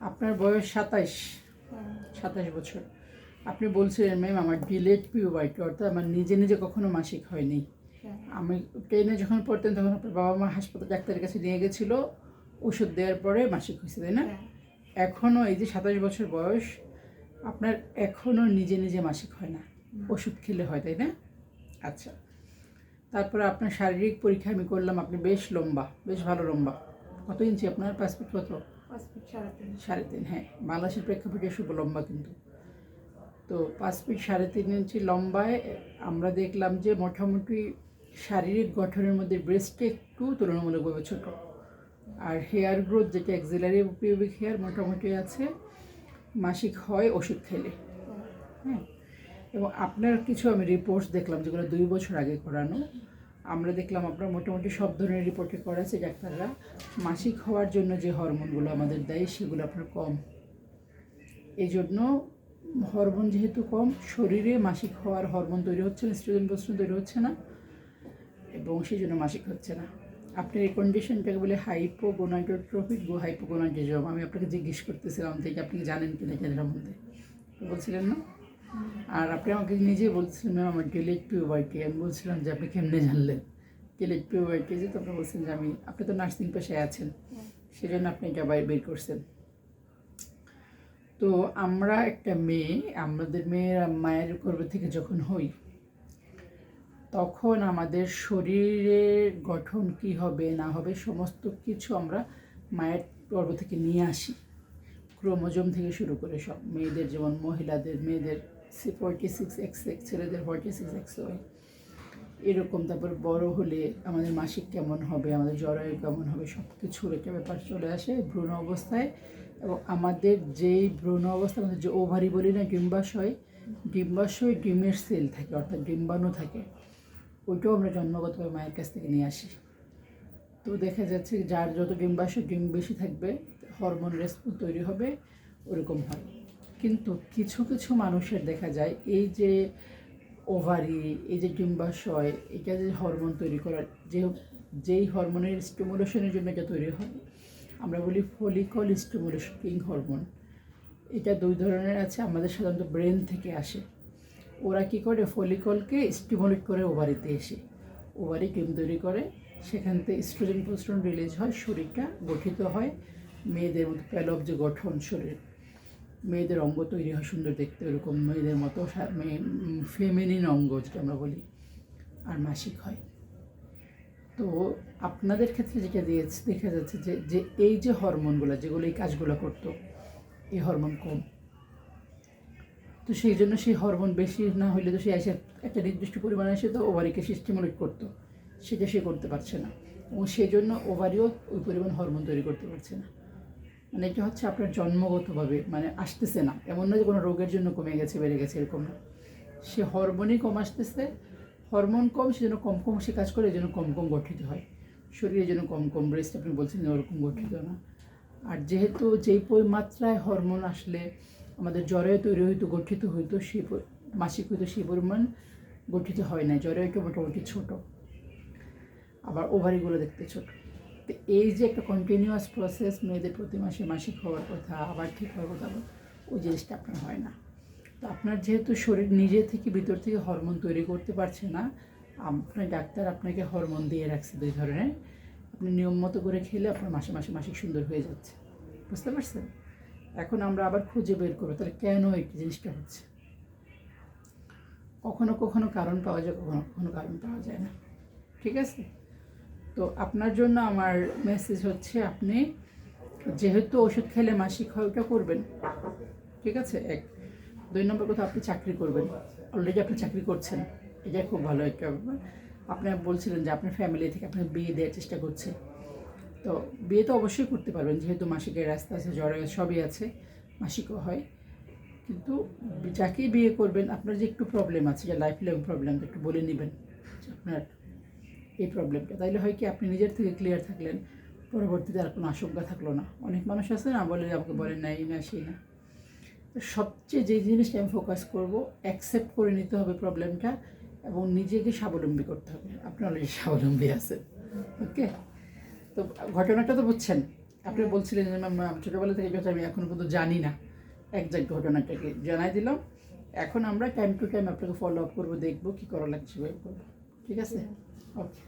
আপনার বয়স সাতাইশ। সাতাশ বছর। আপনি বলছিলেন ম্যাম আমার ডিলেট পিউবাইটি অর্থাৎ আমার নিজে নিজে কখনো মাসিক হয়নি। আমি ট্রেনে যখন পড়তেন তখন আপনার বাবা মা হাসপাতাল ডাক্তারের কাছে নিয়ে গেছিল। ওষুধ দেওয়ার পরে মাসিক হয়েছে তাই না? এখনও এই যে সাতাশ বছর বয়স আপনার এখনও নিজে নিজে মাসিক হয় না। ওষুধ খেলে হয় তাই না? আচ্ছা। তারপরে আপনার শারীরিক পরীক্ষা আমি করলাম আপনি বেশ লম্বা বেশ ভালো লম্বা। কত ইঞ্চি আপনার? পাসপোর্ট কত পাঁচ ফিট সাড়ে তিন হ্যাঁ বাংলাদেশের প্রেক্ষাপটে শুভ লম্বা কিন্তু। তো পাঁচ ফিট সাড়ে তিন ইঞ্চি লম্বায় আমরা দেখলাম যে মোটামুটি শারীরিক গঠনের মধ্যে ব্রেস্টে একটু তুলনামূলকভাবে ছোট। আর হেয়ার গ্রোথ যেটা এক্সিলারি পিউবিক হেয়ার মোটামুটি আছে মাসিক হয় ওষুধ খেলে। হ্যাঁ এবং আপনার কিছু আমি রিপোর্টস দেখলাম যেগুলো দুই বছর আগে করানো। আমরা দেখলাম আপনার মোটামুটি সব ধরনের রিপোর্টে করেছে ডাক্তাররা। মাসিক হওয়ার জন্য যে হরমোনগুলো আমাদের দেয়, সেগুলো আপনার কম। এই জন্য হরমোন যেহেতু কম, শরীরে মাসিক হওয়ার হরমোন তৈরি হচ্ছে না, স্ট্রোজেন প্রশ্ন তৈরি হচ্ছে না, এবং সেই জন্য মাসিক হচ্ছে না। আপনার এই কন্ডিশনটাকে বলে হাইপোগোনাইটোট্রফিক গো হাইপোগোনাইটিজম আমি আপনাকে জিজ্ঞেস করতেছিলাম থেকে আপনি জানেন কিনা এটার সম্বন্ধে বলছিলেন না? আর আপনি আমাকে নিজে বলছিলেন, ম্যাম, আমার ডিলেট পিউবাইটি আমি বলছিলাম যে, আপনি কেমনে জানলেন ডিলেট পিউবাইটি যে তো আপনি বলছেন যে, আমি, আপনি তো নার্সিং পেশায় আছেন, সেজন্য আপনি এটা বাইরে, বের করছেন। তো আমরা একটা মেয়ে, আমাদের মেয়ের মায়ের গর্ভ থেকে যখন হই, তখন আমাদের শরীরের গঠন কি হবে, না হবে, সমস্ত কিছু আমরা মায়ের গর্ভ থেকে নিয়ে আসি। ক্রোমোজোম থেকে শুরু করে সব, মেয়েদের যেমন মহিলাদের, মেয়েদের ফর্টি সিক্স এক্স এক্স ছেলেদের ফর্টি সিক্স এক্স ওয়াই এরকম তারপর বড় হলে আমাদের মাসিক কেমন হবে, আমাদের জরায়ু কেমন হবে সব কিছুর একটা ব্যাপার চলে আসে ভ্রূণ অবস্থায়। এবং আমাদের যেই ভ্রূণ অবস্থা, আমাদের যে ওভারি বলি না ডিম্বাশয় ডিম্বাশয় ডিমের সেল থাকে, অর্থাৎ ডিম্বাণু থাকে, ওইটাও আমরা জন্মগতভাবে মায়ের কাছ থেকে নিয়ে আসি। তো দেখা যাচ্ছে যার যত ডিম্বাশয় ডিম বেশি থাকবে হরমোন রেসপন্স তৈরি হবে, ওরকম হয়। কিন্তু কিছু কিছু মানুষের দেখা যায়, এই যে ওভারি, এই যে ডিম্বাশয়, এটা যে হরমোন তৈরি করার, যে যেই হরমোনের স্টিমুলেশনের জন্য এটা তৈরি হয়, আমরা বলি ফলিকল স্টিমুলেশন হরমোন এটা দুই ধরনের আছে, আমাদের সাধারণত ব্রেন থেকে আসে। ওরা কী করে ফলিকলকে স্টিমুলেট করে ওভারিতে এসে। ওভারি ডিম তৈরি করে, সেখান থেকে স্ট্রোজেন প্রস্ট্রন রিলিজ হয়, শরীরটা গঠিত হয়, মেয়েদের মতো প্যালব যে গঠন শরীর। মেয়েদের অঙ্গ তৈরি হয়, সুন্দর দেখতে ওরকম মেয়েদের মতো ফেমিনিন অঙ্গ যেটা আমরা বলি, আর মাসিক হয়। তো আপনাদের ক্ষেত্রে যেটা দিয়েছে, দেখা যাচ্ছে যে যে এই যে হরমোনগুলো, যেগুলো এই কাজগুলো করতো, এই হরমোন কম। তো সেই জন্য সেই হরমোন বেশি না হলে তো সে এসে একটা নির্দিষ্ট পরিমাণে এসে তো ওভারিকে সে স্টিমুলেট করতো, সেটা সে করতে পারছে না। এবং সেই জন্য ওভারিও ওই পরিমাণ হরমোন তৈরি করতে পারছে না। মানে এটা হচ্ছে আপনার জন্মগতভাবে মানে আসতেছে না। এমন না যে কোনো রোগের জন্য কমে গেছে, বেড়ে গেছে, এরকম না। সে হরমোনই কম আসতেছে। হরমোন কম, সেজন্য কম কম সে কাজ করে এই জন্য কম কম গঠিত হয়। শরীরে যেন কম কম ব্রেস্ট আপনি বলছেন যে ওরকম গঠিত না। আর যেহেতু যেই মাত্রায় হরমোন আসলে আমাদের জ্বরে তৈরি হইতো, গঠিত হইতো, সেই মাসিক হইতো, সেই পরিমাণ গঠিত হয় না জ্বরে হইতো মোটামুটি ছোটো। আবার ওভারিগুলো দেখতে ছোট। তো এই যে একটা কন্টিনিউয়াস প্রসেস মেয়েদের প্রতি মাসে মাসিক হওয়ার কথা আবার ঠিক হওয়ার কথা, ওই জিনিসটা আপনার হয় না। তো আপনার যেহেতু শরীর নিজে থেকে ভিতর থেকে হরমোন তৈরি করতে পারছে না, আপনার ডাক্তার আপনাকে হরমোন দিয়ে রাখছে দুই ধরনের। আপনি নিয়ম মতো করে খেলে আপনার মাসে মাসে মাসিক সুন্দর হয়ে যাচ্ছে। বুঝতে পারছেন? এখন আমরা আবার খুঁজে বের করব, তাহলে কেন এই জিনিসটা হচ্ছে? কখনো কখনো কারণ পাওয়া যায়, কখনো কখনো কারণ পাওয়া যায় না। ঠিক আছে? তো আপনার জন্য আমার মেসেজ হচ্ছে, আপনি যেহেতু ওষুধ খেলে মাসিক হয় ওটা করবেন, ঠিক আছে? এক, দুই নম্বর কথা, আপনি চাকরি করবেন। অলরেডি আপনি চাকরি করছেন। এটা খুব ভালো একটা ব্যাপার। আপনি বলছিলেন যে আপনার ফ্যামিলি থেকে আপনি বিয়ে দেওয়ার চেষ্টা করছে। তো বিয়ে তো অবশ্যই করতে পারবেন, যেহেতু মাসিকের রাস্তা আছে, জ্বর সবই আছে, মাসিকও হয়। কিন্তু যাকেই বিয়ে করবেন, আপনার যে একটু প্রবলেম আছে, যে লাইফ লং প্রবলেমটা একটু বলে নেবেন আপনার এই প্রবলেমটা তাইলে হয় কি, আপনি নিজের থেকে ক্লিয়ার থাকলেন, পরবর্তীতে আর কোনো আশঙ্কা থাকল না। অনেক মানুষ আছে না, বলে আমাকে বলেন না, এই না, সেই না। সবচেয়ে যে জিনিসটা আমি ফোকাস করব অ্যাকসেপ্ট করে নিতে হবে প্রবলেমটা এবং নিজেকে স্বাবলম্বী করতে হবে। আপনি অলরেডি স্বাবলম্বী আছেন ওকে তো ঘটনাটা তো বুঝছেন। আপনি বলছিলেন যে ম্যাম ছোটোবেলা থেকে কথা আমি এখনও পর্যন্ত জানি না। একজাক্ট ঘটনাটাকে জানাই দিলাম। এখন আমরা টাইম টু টাইম আপনাকে ফলো আপ করব, দেখব কী করা লাগছে ঠিক আছে? ওকে